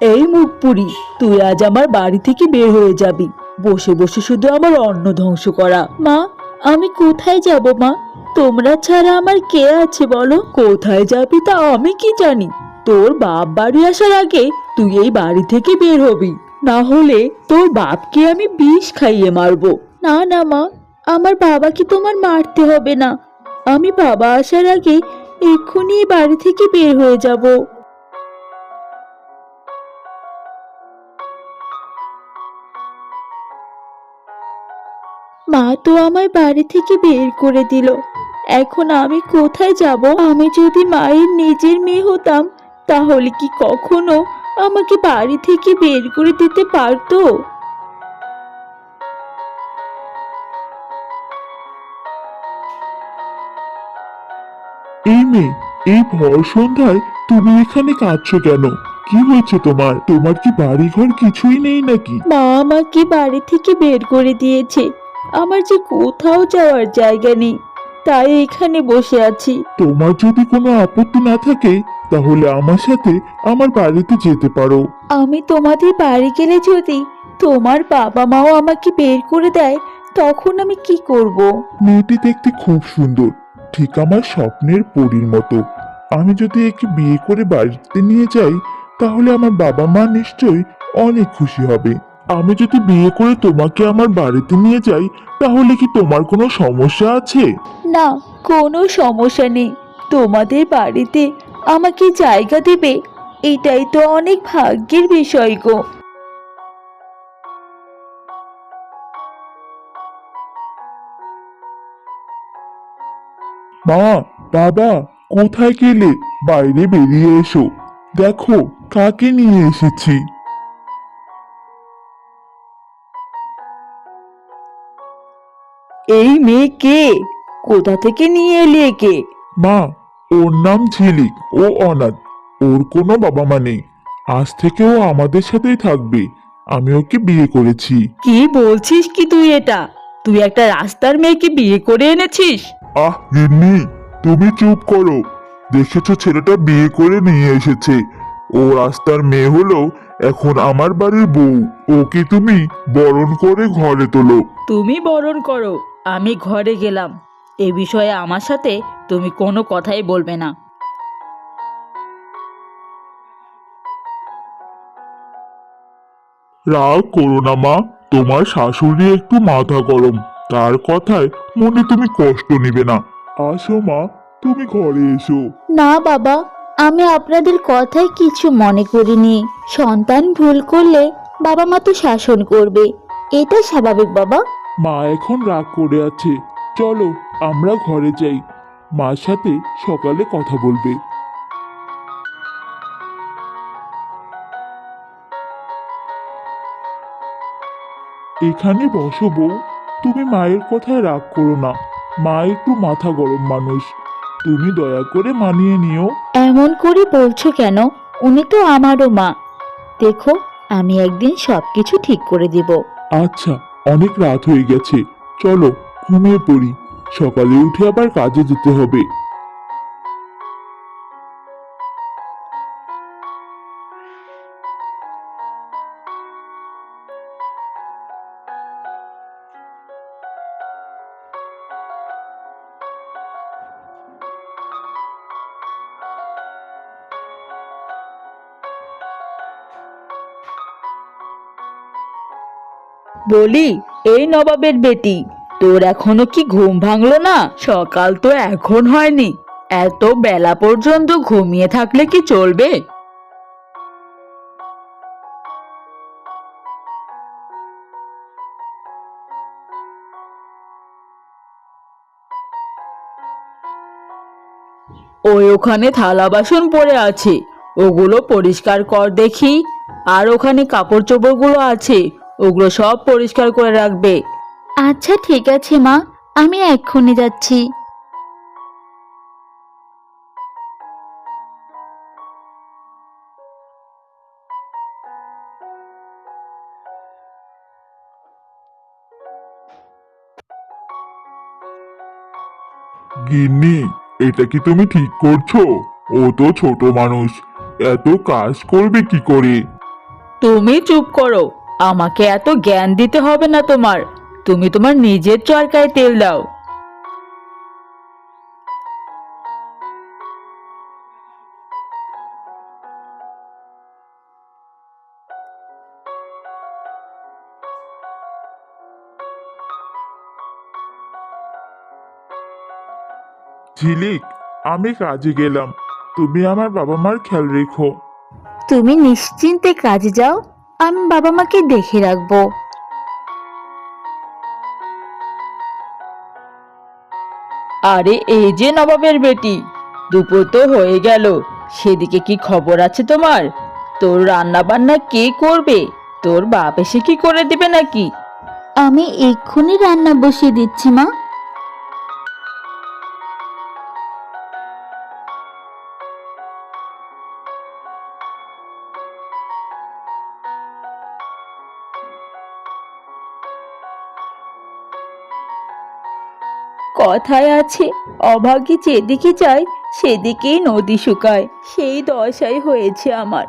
এই মুখপুরি, তুই আজ আমার বাড়ি থেকে বের হয়ে যাবি। বসে বসে শুধু আমার অন্ন ধ্বংস করা। মা, আমি কোথায় যাব, মা? তোমরা ছাড়া আমার কে আছে বলো? কোথায় যাবি তা আমি কি জানি? তোর বাপ বাড়ি আসার আগে তুই এই বাড়ি থেকে বের হবি। না হলে তোর বাপকে আমি বিষ খাইয়ে মারবো। না না, মা, আমার বাবাকে তোমার মারতে হবে না। আমি বাবা আসার আগে এক্ষুনি বাড়ি থেকে বের হয়ে যাব। মা তো আমায় বাড়ি থেকে বের করে দিল। এখন আমি কোথায় যাব? আমি যদি মায়ের নিজের মেয়ে হতাম তাহলে কি কখনো আমাকে বাড়ি থেকে বের করে দিতে পারতো? এই মেয়ে এই ভর সন্ধ্যায় তুমি এখানে কাঁদছো কেন? কি হয়েছে তোমার? তোমার কি বাড়ি ঘর কিছুই নেই নাকি? মা আমাকে বাড়ি থেকে বের করে দিয়েছে। আমার যে কোথাও যাওয়ার জায়গা নেই তাই এখানে বসে আছি। তোমার যদি কোনো আপত্তি না থাকে তাহলে আমার সাথে আমার বাড়িতে যেতে পারো। আমি তোমাদের বাড়ি গেলে যদি তোমার বাবা মাও আমাকে বের করে দেয় তখন আমি কি করব। মেয়েটি দেখতে খুব সুন্দর ঠিক আমার স্বপ্নের পরীর মতো। আমি যদি একে বিয়ে করে বাড়িতে নিয়ে যাই তাহলে আমার বাবা মা নিশ্চয়ই অনেক খুশি হবে। আমি যদি বিয়ে করে তোমাকে আমার বাড়িতে নিয়ে যাই তাহলে কি তোমার কোনো সমস্যা আছে? না কোনো সমস্যা নেই। তোমাদের বাড়িতে আমাকে জায়গা দেবে এটাই তো অনেক ভাগ্যের বিষয় গো। মা বাবা কোথায় গেলে? বাইরে বেরিয়ে এসো। দেখো কাকে নিয়ে এসেছি? এই মেয়ে কে? কোথা থেকে নিয়ে এলি একে? মা ওর নাম ঝিলিক ও অনাথ। ওর কোনো বাবা মা নেই। আজ থেকে ও আমাদের সাথেই থাকবে। আমি ওকে বিয়ে করেছি। কি বলছিস কি তুই এটা? তুই একটা রাস্তার মেয়েকে বিয়ে করে এনেছিস? আহ গিন্নি তুমি চুপ করো। দেখেছ ছেলেটা বিয়ে করে নিয়ে এসেছে। ও রাস্তার মেয়ে হলো এখন আমার বাড়ির বউ ওকে তুমি বরণ করে ঘরে তোলো। তুমি বরণ করো আমি ঘরে গেলাম। এ বিষয়ে আমার সাথে তুমি কোনো কথাই বলবে না। রাগ করো না মা। তোমার শাশুড়ি একটু মাথা গরম। তার কথায় মনে তুমি কষ্ট নিবে না। আসো মা তুমি ঘরে এসো। না বাবা আমি আপনাদের কথায় কিছু মনে করিনি। সন্তান ভুল করলে বাবা মা তো শাসন করবে। এটা স্বাভাবিক, বাবা। মা এখন রাগ করে আছে। চলো, আমরা ঘরে যাই। মার সাথে সকালে কথা বলবে। এখানে বসো বউ। তুমি মায়ের কথায় রাগ করো না। মা একটু মাথা গরম, মানুষ। তুমি দয়া করে মানিয়ে নিও। এমন করে বলছো কেন? উনি তো আমারও মা। দেখো আমি একদিন সবকিছু ঠিক করে দেব। আচ্ছা অনেক রাত হয়ে গেছে। চলো ঘুমিয়ে পড়ি। সকালে উঠে আবার কাজে যেতে হবে। বলি, এই নবাবের বেটি, তোর এখনও কি ঘুম ভাঙলো না? সকাল তো এখন হয়নি, এত বেলা পর্যন্ত ঘুমিয়ে থাকলে কি চলবে? ওই ওখানে থালা বাসন পড়ে আছে, ওগুলো পরিষ্কার কর দেখি, আর ওখানে কাপড় চোপড়গুলো আছে। ওগুলো সব পরিষ্কার করে রাখবে। আচ্ছা ঠিক আছে মা। আমি এক্ষুনি যাচ্ছি। গিন্নি এটা কি তুমি ঠিক করছ? ও তো ছোট মানুষ। এত কাজ করবে কি করে? তুমি চুপ করো। আমাকে এত জ্ঞান দিতে হবে না তোমার। তুমি তোমার নিজের চরকায় তেল দাও। ঝিলিক আমি কাজে গেলাম। তুমি আমার বাবা মার খেয়াল রেখো। তুমি নিশ্চিন্তে কাজে যাও। আমি বাবা মাকে দেখে রাখব। আরে এই যে নবাবের বেটি। দুপুর তো হয়ে গেল। সেদিকে কি খবর আছে তোমার? তোর রান্না বান্না কে করবে? তোর বাপ এসে কি করে দিবে নাকি? আমি এক্ষুনি রান্না বসিয়ে দিচ্ছি মা। কথায় আছে, অভাগী যেদিকে যায়, সেদিকেই নদী শুকায়। সেই দশাই হয়েছে আমার।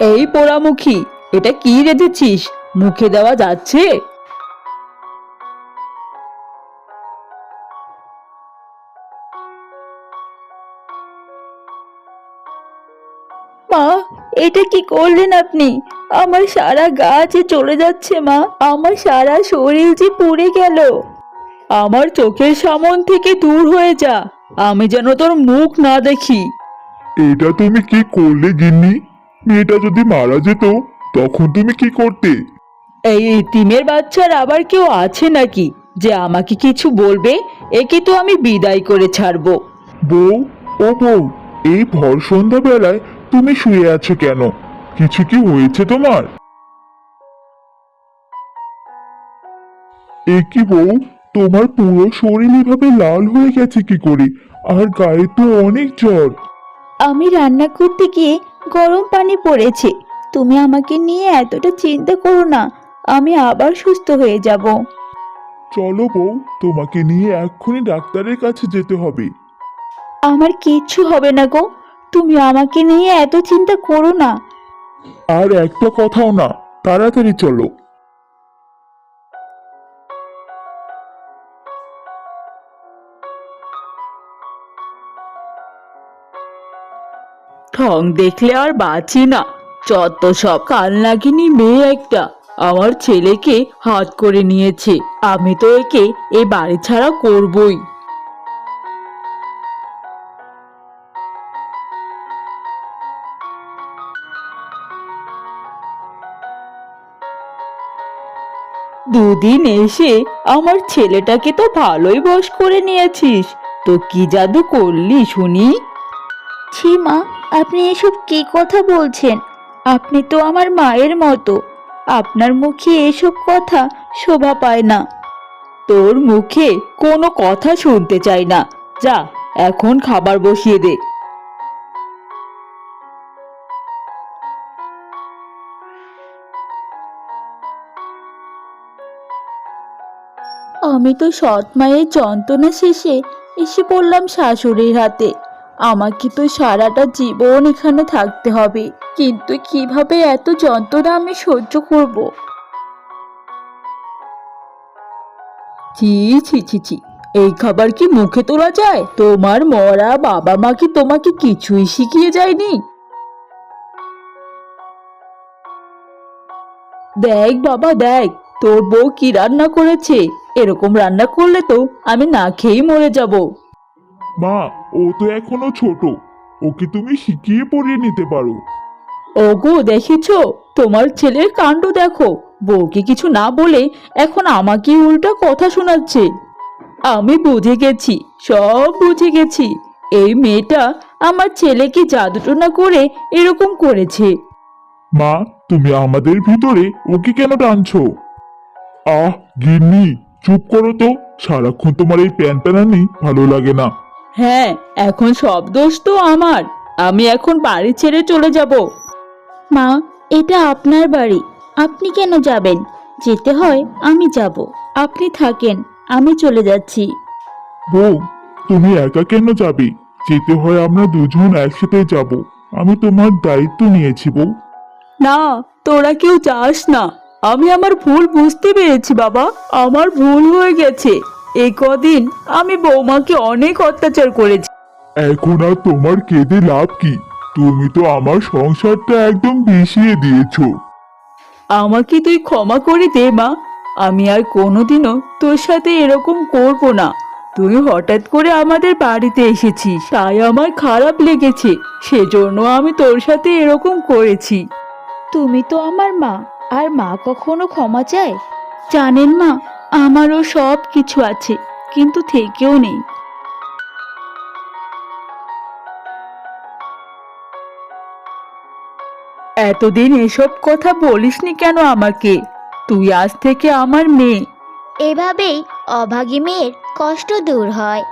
এই পোড়ামুখী, এটা কি রেঁধেছিস? মুখে দেওয়া যাচ্ছে? এটা কি করলেন আপনি? আমার সারা গা যে চলে যাচ্ছে মা। আমার সারা শরীর যে পুড়ে গেল। আমার চোখের সামন থেকে দূর হয়ে যা। আমি যেন তোর মুখ না দেখি। এটা তুমি কি করলে গিন্নি? মেয়েটা যদি মারা যেত তখন তুমি কি করতে? এই ইতিমের বাচ্চার আবার কেউ আছে নাকি যে আমাকে কিছু বলবে? একে তো আমি বিদায় করে ছাড়বো। বউ ও বউ এই ভর সন্ধ্যা বেলায় তুমি শুয়ে আছো কেন? কিছু কি হয়েছে তোমার? এ কি বউ তোমার পুরো শরীর এভাবে লাল হয়ে গেছে কি করে? আর গায়ে তো অনেক জ্বর। আমি রান্না করতে গিয়ে গরম পানি পড়েছে। তুমি আমাকে নিয়ে এতটা চিন্তা করো না আমি আবার সুস্থ হয়ে যাব। চলো বউ তোমাকে নিয়ে এক্ষুনি ডাক্তারের কাছে যেতে হবে। আমার কিচ্ছু হবে না গো তুমি আমাকে নিয়ে এত চিন্তা করো না। আর একটা কথাও না তাড়াতাড়ি চলো। ঠং দেখলে আর বাঁচি না। যত সব কাল নাগিনি মেয়ে একটা আমার ছেলেকে হাত করে নিয়েছে। আমি তো একে এ বাড়ি ছাড়া করবই। দুদিন এসে আমার ছেলেটাকে তো ভালোই বশ করে নিয়েছিস। তো কি জাদু করলি শুনি? ছি মা আপনি এসব কি কথা বলছেন? আপনি তো আমার মায়ের মতো। আপনার মুখে এসব কথা শোভা পায় না। তোর মুখে কোনো কথা শুনতে চাই না। যা এখন খাবার বসিয়ে দে। আমি তো সৎ মায়ের যন্ত্রণা শেষে এসে পড়লাম শাশুড়ির হাতে। আমাকে তো সারাটা জীবন এখানে থাকতে হবে। কিন্তু কীভাবে এত যন্ত্রণা আমি সহ্য করব। ছি ছি ছি ছি। এই খাবার কি মুখে তোলা যায়? তোমার মরা বাবা মা কি তোমাকে কিছুই শিখিয়ে যায়নি? দেখ বাবা, দেখ। তোর বউ কি রান্না করেছে? এরকম রান্না করলে তো আমি না খেয়েই মরে যাব। মা ও তো এখনও ছোট। ওকে তুমি শিখিয়ে পড়িয়ে নিতে পারো। ওগো দেখেছ? তোমার ছেলের কাণ্ড দেখো। বউকে কিছু না বলে এখন আমাকে উল্টা কথা শোনাচ্ছে। আমি বুঝে গেছি সব বুঝে গেছি। এই মেয়েটা আমার ছেলেকে জাদুটনা করে এরকম করেছে। মা তুমি আমাদের ভিতরে ওকে কেন টানছো? আহ গিন্নি চুপ করো তো। সারাক্ষণ তোমার এই প্যান প্যানানি ভালো লাগে না। হ্যাঁ এখন সব দোষ তো আমার। আমি এখন বাড়ি ছেড়ে চলে যাব। মা এটা আপনার বাড়ি। আপনি কেন যাবেন? যেতে হয় আমি যাব। আপনি থাকেন আমি চলে যাচ্ছি। বউ তুমি একা কেন যাবে? যেতে হয় আমরা দুজন একসাথে যাব। আমি তোমার দায়িত্ব নিয়েছি বউ। না তোরা কেউ যাস না। আমি আমার ভুল বুঝতে পেরেছি বাবা। আমার ভুল হয়ে গেছে। এই কদিন আমি বৌমাকে অনেক অত্যাচার করেছি। এখন আর তোমার কেঁদে লাভ কি? তুমি তো আমার সংসারটা একদম বিষিয়ে দিয়েছ। আমাকে তুই ক্ষমা করে দে মা। আমি আর কোনোদিনও তোর সাথে এরকম করব না। তুই হঠাৎ করে আমাদের বাড়িতে এসেছিস। তাই আমার খারাপ লেগেছে। সেজন্য আমি তোর সাথে এরকম করেছি। তুমি তো আমার মা। আর মা কখনো ক্ষমা চায়? জানেন মা আমারও সব কিছু আছে কিন্তু থেকেও নেই। এতদিন এসব কথা বলিসনি কেন আমাকে? তুই আজ থেকে আমার মেয়ে। এভাবেই অভাগী মেয়ের কষ্ট দূর হয়।